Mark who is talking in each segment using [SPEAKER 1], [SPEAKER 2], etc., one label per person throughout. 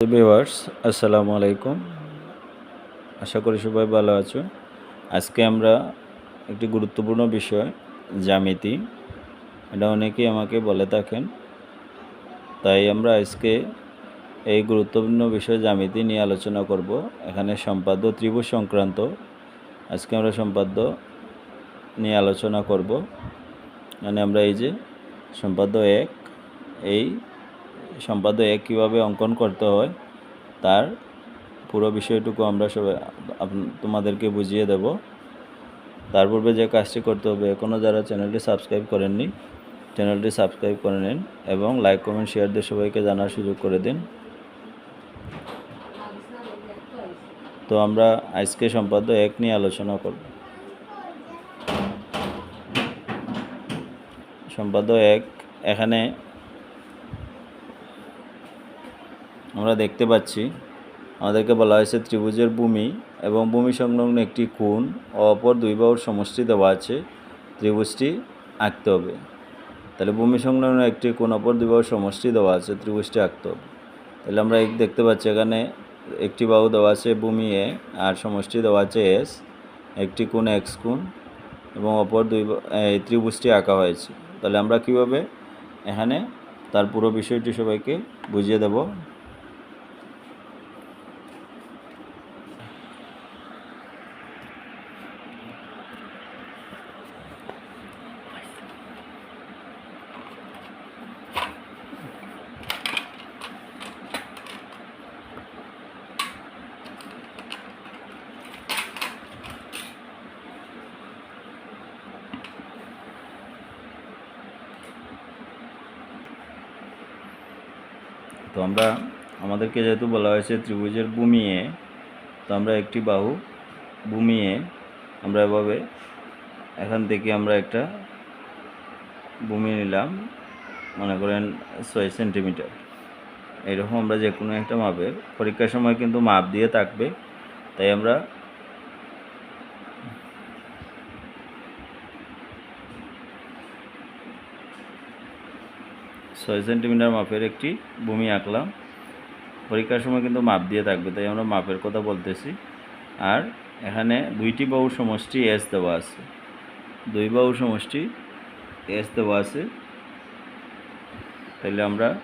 [SPEAKER 1] Viewers আসসালামু আলাইকুম। আশা করি সবাই ভালো আছো। আজকে আমরা একটি গুরুত্বপূর্ণ বিষয়, জ্যামিতি। এটা অনেকেই আমাকে বলে থাকেন। তাই আমরা আজকে এই গুরুত্বপূর্ণ বিষয় জ্যামিতি নিয়ে আলোচনা করব। এখানে সম্পাদ্য ত্রিভুজ সংক্রান্ত। আজকে আমরা সম্পাদ্য নিয়ে আলোচনা করব। মানে আমরা এই যে সম্পাদ্য এক, এই সম্পাদ্য এক কীভাবে অঙ্কন করতে হয়, তার পুরো বিষয়টুকু আমরা সবাই তোমাদেরকে বুঝিয়ে দেব। তার পূর্বে যে কাজটি করতে হবে এখনও যারা চ্যানেলটি সাবস্ক্রাইব করেননি, চ্যানেলটি সাবস্ক্রাইব করে নিন এবং লাইক, কমেন্ট, শেয়ার দিয়ে সবাইকে জানার সুযোগ করে দিন। তো আমরা আজকে সম্পাদ্য এক নিয়ে আলোচনা করব। সম্পাদ্য এক, এখানে আমরা দেখতে পাচ্ছি, আমাদেরকে বলা হয়েছে ত্রিভুজের ভূমি এবং ভূমি সংলগ্ন একটি কোণ ও অপর দুই বাহুর সমষ্টি দেওয়া আছে, ত্রিভুজটি আঁকতে হবে। তাহলে ভূমি সংলগ্ন একটি কোণ, অপর দুই বাহুর সমষ্টি দেওয়া আছে, ত্রিভুজটি আঁকতে হবে। তাহলে আমরা দেখতে পাচ্ছি এখানে একটি বাহু দেওয়া আছে ভূমি এ আর সমষ্টি দেওয়া আছে এস একটি কোণ এক্স কোণ এবং অপর দুই এই ত্রিভুজটি আঁকা হয়েছে। তাহলে আমরা কীভাবে এখানে তার পুরো বিষয়টি সবাইকে বুঝিয়ে দেব? তো আমরা, আমাদেরকে যেহেতু বলা হয়েছে ত্রিভুজের বুমিয়ে তো আমরা একটি বাহু বুমিয়ে আমরা এভাবে এখান থেকে আমরা একটা ভূমি নিলাম, মনে করেন ছয় সেন্টিমিটার। এরকম আমরা যে কোনো একটা মাপের, পরীক্ষার সময় কিন্তু মাপ দিয়ে থাকবে, তাই আমরা ছয় সেন্টিমিটার মাপের একটি ভূমি আঁকলাম। পরীক্ষার সময় কিন্তু মাপ দিয়ে থাকবে, তাই আমরা মাপের কথা বলতেছি। আর এখানে দুইটি বাহু সমষ্টি এস দেওয়া আছে। দুই বাহু সমষ্টি এস দেওয়া আছে। তাহলে আমরা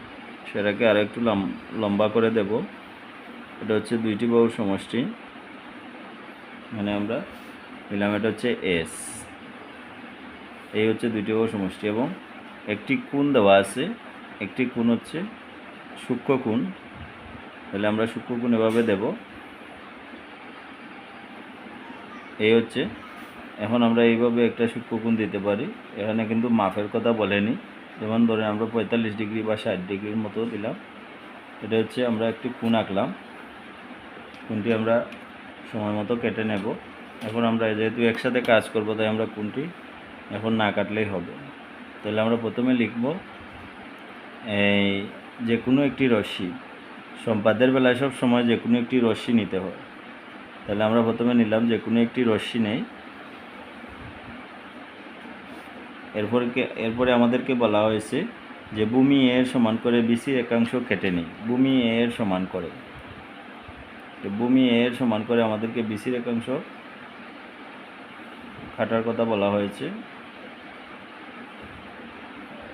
[SPEAKER 1] সেটাকে আরও একটু লম- লম্বা করে দেব। এটা হচ্ছে দুইটি বাহুর সমষ্টি। মানে আমরা নিলাম, এটা হচ্ছে এস এই হচ্ছে দুইটি বাহুর সমষ্টি এবং একটি কোণ দেওয়া আছে। একটি কোণ হচ্ছে সূক্ষ্ম কোণ। তাহলে আমরা সূক্ষ্ম কোণ এভাবে দেব। এই হচ্ছে, এখন আমরা এইভাবে একটা সূক্ষ্ম কোণ দিতে পারি। এখানে কিন্তু মাপের কথা বলেনি। যেমন ধরে আমরা পঁয়তাল্লিশ ডিগ্রি বা ষাট ডিগ্রির মতো দিলাম। এটা হচ্ছে আমরা একটি কোণ আঁকলাম। কোণটি আমরা সময় মতো কেটে নেব। এখন আমরা যেহেতু একসাথে কাজ করব, তাই আমরা কোণটি এখন না কাটলেই হবে। তাহলে আমরা প্রথমে লিখব এই যে কোনো একটি রশ্মি সম্পাদের বেলায় সব সময় যে কোনো একটি রশ্মি নিতে হয়। তাহলে আমরা প্রথমে নিলাম যে কোনো একটি রশ্মি নেই। এরপরে এরপরে আমাদেরকে বলা হয়েছে যে ভূমি এর সমান করে বিসির একাংশ কেটে নিই। ভূমি এর সমান করে। ভূমি এর সমান করে আমাদেরকে বিসির একাংশ কাটার কথা বলা হয়েছে।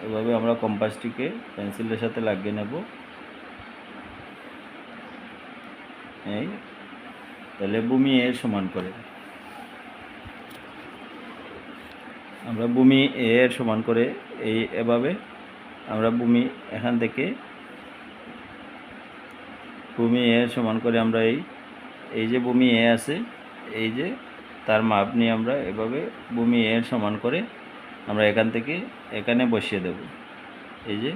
[SPEAKER 1] এভাবে আমরা কম্পাসটিকে পেন্সিলের সাথে লাগিয়ে নেব। এই, তাহলে ভূমি এর সমান করে। আমরা ভূমি এ এর সমান করে এই এভাবে আমরা ভূমি এখান থেকে ভূমি এ এর সমান করে আমরা এই এই যে ভূমি এ আছে, এই যে তার মাপ নিয়ে আমরা এভাবে ভূমি এর সমান করে আমরা এখান থেকে এখানে বসিয়ে দেব। এই যে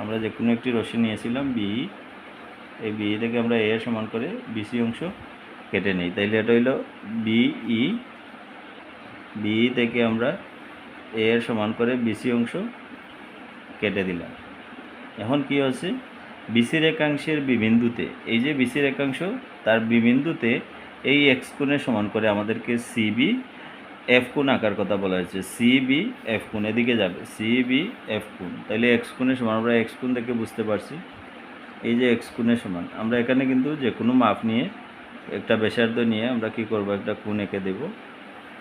[SPEAKER 1] আমরা যে কোনো একটি রশ্মি নিয়েছিলাম বি এই বি থেকে আমরা এ সমান করে বিসি অংশ কেটে নিই। তাইলে এটা হইল বিই বি থেকে আমরা এ এর সমান করে বিসি অংশ কেটে দিলাম। এখন কি হচ্ছে? বিসির একাংশের বিবিন্দুতে, এই যে বিসির একাংশ তার বিবিন্দুতে এই এক্স কোণের সমান করে আমাদেরকে সিবি এফ কোণ আঁকার কথা বলা হয়েছে সিবি এফ কোণ, এদিকে যাবে সিবি এফ কোণ। তাহলে এক্স কোণের সমান, আমরা এক্স কোণ থেকে বুঝতে পারছি। এই যে এক্স কোণের সমান, আমরা এখানে কিন্তু যে কোনো মাপ নিয়ে, একটা ব্যাসার্ধ নিয়ে আমরা কি করব? একটা কোণ এঁকে দেব।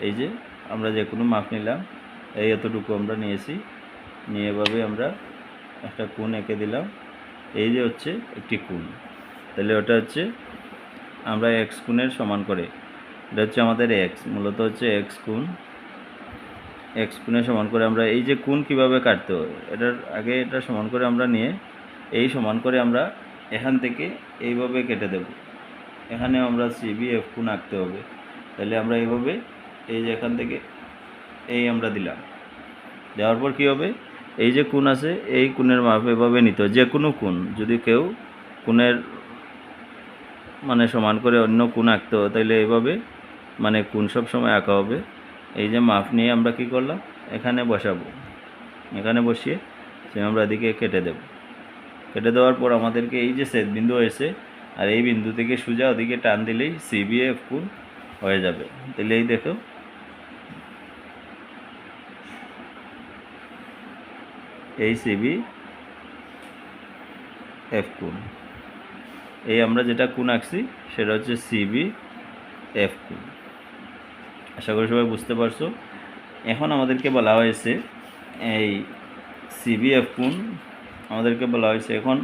[SPEAKER 1] এই যে আমরা যে কোনো মাপ নিলাম, এই এতটুকু আমরা নিয়েছি। নিয়ে এভাবে আমরা একটা কোণ এঁকে দিলাম। এই যে হচ্ছে একটি কোণ। তাহলে ওটা হচ্ছে আমরা এক্স কোণের সমান করে এটা হচ্ছে আমাদের এক্স মূলত হচ্ছে এক্স কোণ। এক্স কোণের সমান করে আমরা এই যে কোণ কীভাবে কাটতে হয়, এটার আগে এটা সমান করে আমরা নিয়ে এই সমান করে আমরা এখান থেকে এইভাবে কেটে দেব। এখানে আমরা সিবি এফ কোণ আঁকতে হবে। তাহলে আমরা এইভাবে এই যে এখান থেকে এই আমরা দিলাম। দেওয়ার পর কী হবে? এই যে কোণ আছে, এই কোণের মাপ এভাবে নিতে যে কোনো কোণ, যদি কেউ কোণের মানে সমান করে অন্য কোণ আঁকতে হয়, তাহলে এইভাবে মানে কোন সব সময় আঁকা হবে? এই যে মাপ নিয়ে আমরা কি করলাম? এখানে বসাবো। এখানে বসিয়ে সে আমরা এদিকে কেটে দেব। কেটে দেওয়ার পর আমাদেরকে এই যে সেট বিন্দু হয়েছে, আর এই বিন্দু থেকে সোজা ওদিকে টান দিলেই সিবিএফ কোণ হয়ে যাবে। তাহলে এই দেখো। এই সিবি এফ কোণ। এই আমরা যেটা কোণ আঁকছি, সেটা হচ্ছে সিবি এফ কোণ। আশা করি সবাই বুঝতে পারছ। এখন আমাদেরকে বলা হয়েছে এই সিবিএফ কোন? আমাদেরকে বলা হয়েছে এখন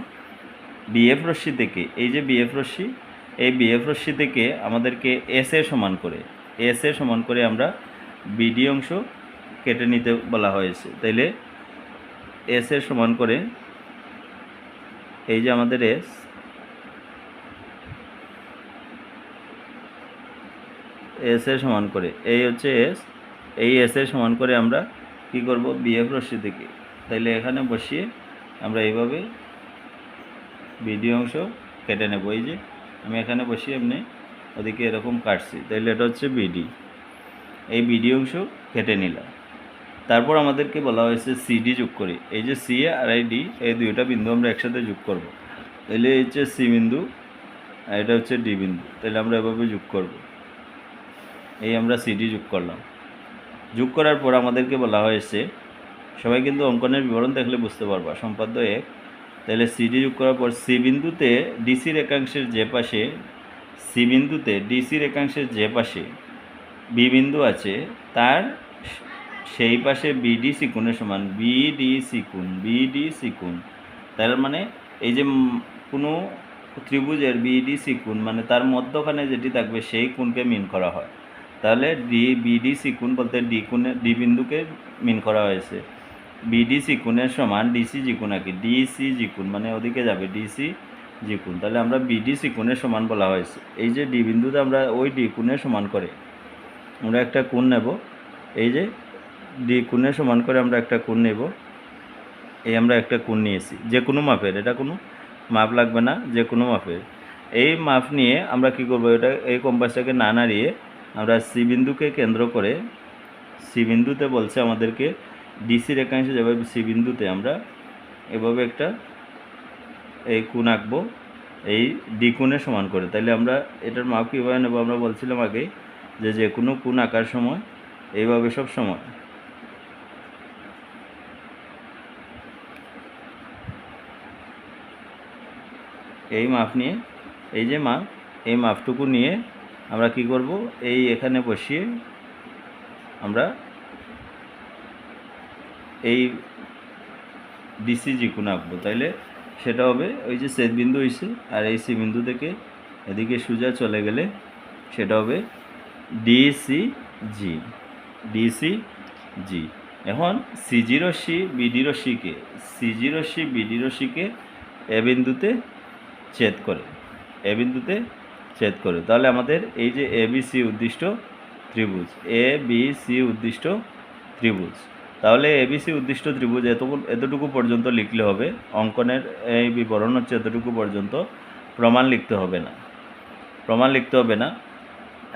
[SPEAKER 1] বিএফ রশ্মি থেকে। এই যে বিএফ রশ্মি, এই বিএফ রশ্মি থেকে আমাদেরকে এস এর সমান করে এস এর সমান করে আমরা বিডি অংশ কেটে নিতে বলা হয়েছে। তাইলে এস এর সমান করে এই যে আমাদের এস এস এর সমান করে, এই হচ্ছে এস এই এস এর সমান করে আমরা কি করব? বিএফ রশ্মি থেকে তাইলে এখানে বসিয়ে আমরা এইভাবে বিডি অংশ কেটে নেব। এই যে, আমি এখানে বসিয়ে এমনি ওদিকে এরকম কাটছি, তাইলে এটা হচ্ছে বিডি এই বিডি অংশ কেটে নিলাম। তারপর আমাদেরকে বলা হয়েছে সিডি যোগ করি, এই যে সি আর এই ডি এই দুইটা বিন্দু আমরা একসাথে যোগ করব। তাহলে হচ্ছে সি বিন্দু আর এটা হচ্ছে ডি বিন্দু তাহলে আমরা এভাবে যোগ করব। এই আমরা সিডি যোগ করলাম। যোগ করার পর আমাদেরকে বলা হয়েছে, সবাই কিন্তু অঙ্কনের বিবরণ দেখলে বুঝতে পারবা। সম্পাদ্য এক, তাহলে সিডি যোগ করার পর সি বিন্দুতে ডিসি রেখাংশের যে পাশে সি বিন্দুতে ডিসি রেখাংশের যে পাশে বি বিন্দু আছে, তার সেই পাশে বিডি সিকুনের সমান বিডি সিকুন বিডি সিকুন তার মানে এই যে কোনো ত্রিভুজের বিডি সিকুন মানে তার মধ্যখানে যেটি থাকবে, সেই কোণকে মিন করা হয়। তাহলে ডি বিডি সিকুন বলতে ডি কোণে ডি বিন্দুকে মিন করা হয়েছে। বিডি সিকুনের সমান ডিসি জিকুন আর কি। ডিসি জিকুন মানে ওদিকে যাবে ডিসি জিকুন তাহলে আমরা বিডি সিকুনের সমান বলা হয়েছে। এই যে ডি বিন্দুতে আমরা ওই ডি কোণের সমান করে আমরা একটা কোণ নেব। এই যে ডি কোণের সমান করে আমরা একটা কোণ নেব। এই আমরা একটা কোণ নিয়েছি। যে কোনো মাপের, এটা কোনো মাপ লাগবে না, যে কোনো মাপের। এই মাপ নিয়ে আমরা কি করব? এটা এই কম্পাসটাকে না নাড়িয়ে আমরা সি বিন্দুকে কেন্দ্র করে সি বিন্দুতে বলছে আমাদেরকে ডিসি রেখাংশে যেভাবে সি বিন্দুতে আমরা এভাবে একটা এই কোণ আঁকবো, এই ডি কোণের সমান করে। তাইলে আমরা এটার মাপ কীভাবে নেব? আমরা বলছিলাম আগে যে যে কোনো কোণ আঁকার সময় এইভাবে সব সময়। এই মাপ নিয়ে, এই যে মাপ, এই মাপটুকু নিয়ে আমরা কি করব? এই এখানে বসিয়ে আমরা এই ডিসি যে কোনো আঁকবো। তাইলে সেটা হবে ওই যে সেট বিন্দু হয়েছে আর এই সি বিন্দু থেকে এদিকে সোজা চলে গেলে সেটা হবে ডিসি জি ডিসি জি। এখন সিজি রশ্মি বিডি রশ্মিকে সিজি রশ্মি বিডি রশ্মিকে এ বিন্দুতে ছেদ করে, এ বিন্দুতে ছেদ করে। তাহলে আমাদের এই যে এ বি সি উদ্দিষ্ট ত্রিভুজ এ বি সি উদ্দিষ্ট ত্রিভুজ। তাহলে এ এবিসি উদ্দিষ্ট ত্রিভুজ এতটুকু এতটুকু পর্যন্ত লিখলে হবে, অঙ্কনের এই বিবরণ হচ্ছে এতটুকু পর্যন্ত, প্রমাণ লিখতে হবে না। প্রমাণ লিখতে হবে না।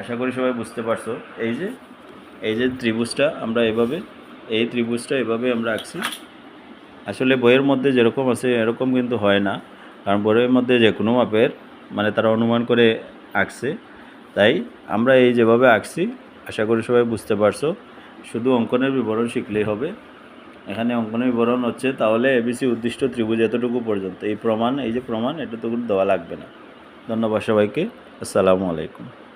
[SPEAKER 1] আশা করি সবাই বুঝতে পারছ। এই যে এই যে ত্রিভুজটা আমরা এভাবে, এই ত্রিভুজটা এভাবে আমরা আঁকছি। আসলে বইয়ের মধ্যে যেরকম আছে এরকম কিন্তু হয় না, কারণ বইয়ের মধ্যে যে কোনো মাপের মানে তারা অনুমান করে আঁকছে। তাই আমরা এই যেভাবে আঁকছি, আশা করি সবাই বুঝতে পারছ। শুধু অঙ্কনের বিবরণ শিখলেই হবে। এখানে অঙ্কনের বিবরণ হচ্ছে, তাহলে এবিসি উদ্দিষ্ট ত্রিভুজ এতটুকু পর্যন্ত। এই প্রমাণ, এই যে প্রমাণ এতটুকু দেওয়া লাগবে না। ধন্যবাদ সবাইকে। আসসালামু আলাইকুম।